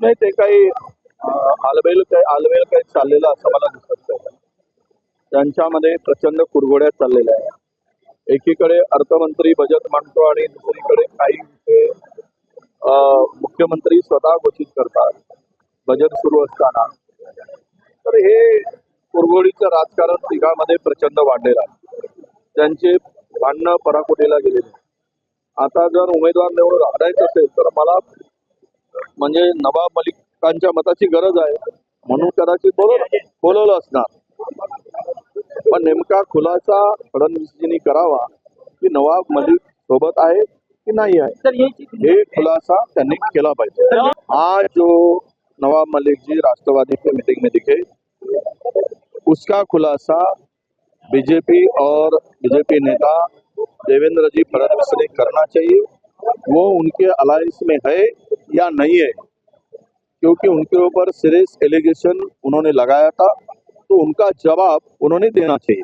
नाही ते काही आलबेल काही आलबेल काही चाललेलं असं मला दिसत नाही. त्यांच्यामध्ये प्रचंड कुरघोड्या चाललेल्या आहे एकीकडे अर्थमंत्री बजेट मांडतो आणि दुसरीकडे काही मुख्यमंत्री स्वतः घोषित करतात. बजेट सुरू असताना. तर हे कुरघोडीचं राजकारण तिघामध्ये प्रचंड वाढलेलं आहे. त्यांचे भांडणं पराकोटीला गेलेले आता जर उमेदवार निवडून आणायचं असेल तर मला म्हणजे नवाब मलिकांच्या मताची गरज आहे. म्हणून कदाचित बोलवलं बोलवलं असणार. पण नेमका खुलासा फडणवीसजींनी करावा की नवाब मलिक सोबत आहे की नाही आहे? हे खुलासा त्यांनी केला पाहिजे. आज जो नवाब मलिक जी राष्ट्रवादी के मीटिंग में दिखे उसका खुलासा बीजेपी और बीजेपी नेता देवेंद्र जी फडणवीस ने करना चाहिए. वो उनके अलायंस में है. या नहीं है। क्योंकि उनके ऊपर सीरियस एलिगेशन उन्होंने लगाया था तो उनका जवाब उन्होंने देना चाहिए।